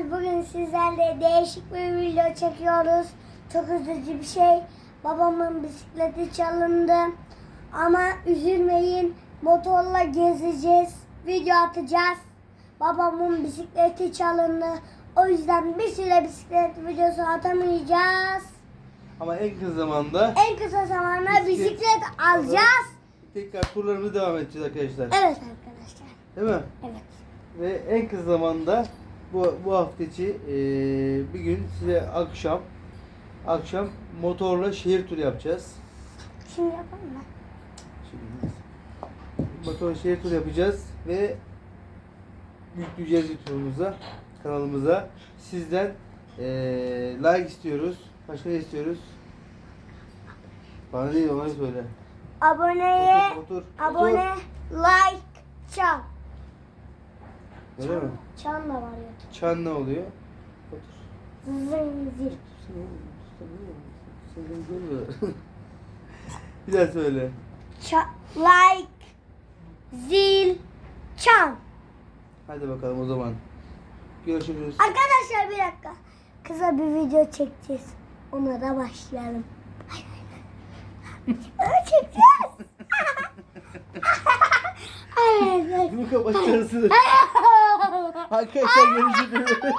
arkadaşlar bugün sizlerle değişik bir video çekiyoruz. Çok üzücü bir şey. Babamın bisikleti çalındı. Ama üzülmeyin. Motorla gezeceğiz. Video atacağız. Babamın bisikleti çalındı. O yüzden bir süre bisiklet videosu atamayacağız. Ama en kısa zamanda En kısa zamanda Bisiklet bisiklet alacağız. tekrar turlarımıza devam edeceğiz arkadaşlar. Evet arkadaşlar. Değil mi? Evet. Ve en kısa zamanda bu, bu hafta içi eee, bir gün size akşam akşam motorla şehir turu yapacağız. Şimdi yapalım mı? Şimdi motorla şehir turu yapacağız ve yükleyeceğiz YouTube'umuza, kanalımıza. Sizden eee, like istiyoruz. Başka ne istiyoruz? Bana değil onları söyle. Aboneye, Otur, otur, abone, like, çan. Öyle mi? Çan da var ya. Çan ne oluyor? Otur. Zınzir. bir daha söyle. Ça like, zil, çan. Hadi bakalım o zaman. Görüşürüz. Arkadaşlar bir dakika. Kısa bir video çekeceğiz. Ona da başlayalım. Çekeceğiz. Hayır, hayır. Bu kapatacaksınız. Arkadaşlar görüşürüz.